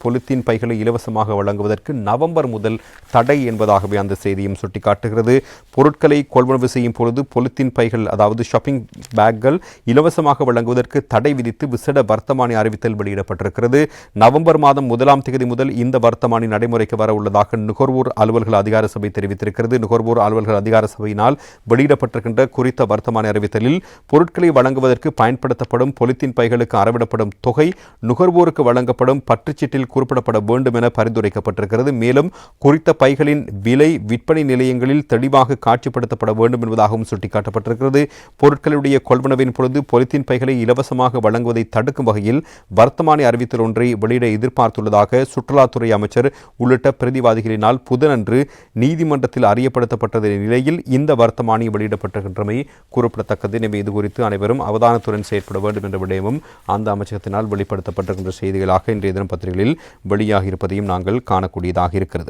Polythene பைகளை இலவசமாக வழங்குவதற்கு நவம்பர் முதல் தடை என்பதாகவே அந்த செய்தியும் சுட்டிக்காட்டுகிறது. பொருட்களை கொள்வனவு செய்யும் பொழுது பொலித்தீன் பைகள் அதாவது ஷாப்பிங் பேக்குகள் இலவசமாக வழங்குவதற்கு தடை விதித்து விசேட வர்த்தமானி அறிவித்தல் வெளியிடப்பட்டிருக்கிறது. நவம்பர் மாதம் முதலாம் தேதி முதல் இந்த வர்த்தமானி நடைமுறைக்கு வர உள்ளதாக நுகர்வோர் அலுவல்கள் அதிகார சபை தெரிவித்திருக்கிறது. நுகர்வோர் அலுவல்கள் அதிகார சபையினால் வெளியிடப்பட்டிருக்கின்ற குறித்த வர்த்தமானி அறிவித்தலில் பொருட்களை வழங்குவதற்கு பயன்படுத்தப்படும் பொலித்தீன் பைகளுக்கு அறவிடப்படும் தொகை நுகர்வோருக்கு வழங்கப்படும் பற்றுச்சீட்டில் குறிப்பிடப்பட வேண்டும் என பரிந்துரைக்கப்பட்டிருக்கிறது. மேலும் குறித்த பைகளின் விலை விற்பனை நிலையங்களில் தெளிவாக காட்சிப்படுத்தப்பட வேண்டும் என்பதாகவும் சுட்டிக்காட்டப்பட்டிருக்கிறது. பொருட்களுடைய கொள்வனவின் பொழுது பொலித்தீன் பைகளை இலவசமாக வழங்குவதை தடுக்கும் வகையில் வர்த்தமானி அறிவித்தல் ஒன்றை வெளியிட எதிர்பார்த்துள்ளதாக சுற்றுலாத்துறை அமைச்சர் உள்ளிட்ட பிரதிவாதிகளினால் புதனன்று நீதிமன்றத்தில் அறியப்படுத்தப்பட்டத நிலையில் இந்த வர்த்தமானி வெளியிடப்பட்டிருக்கின்றமை குறிப்பிடத்தக்கது. எனவே இது குறித்து அனைவரும் அவதானத்துடன் செயற்பட வேண்டும் என்ற விடயமும் அந்த அமைச்சகத்தினால் வெளிப்படுத்தப்பட்டிருக்கின்ற செய்திகளாக இன்றைய தினம் பத்திரிகைகளில் வெளியாகியிருப்பதையும் நாங்கள் காணக்கூடியதாக இருக்கிறது.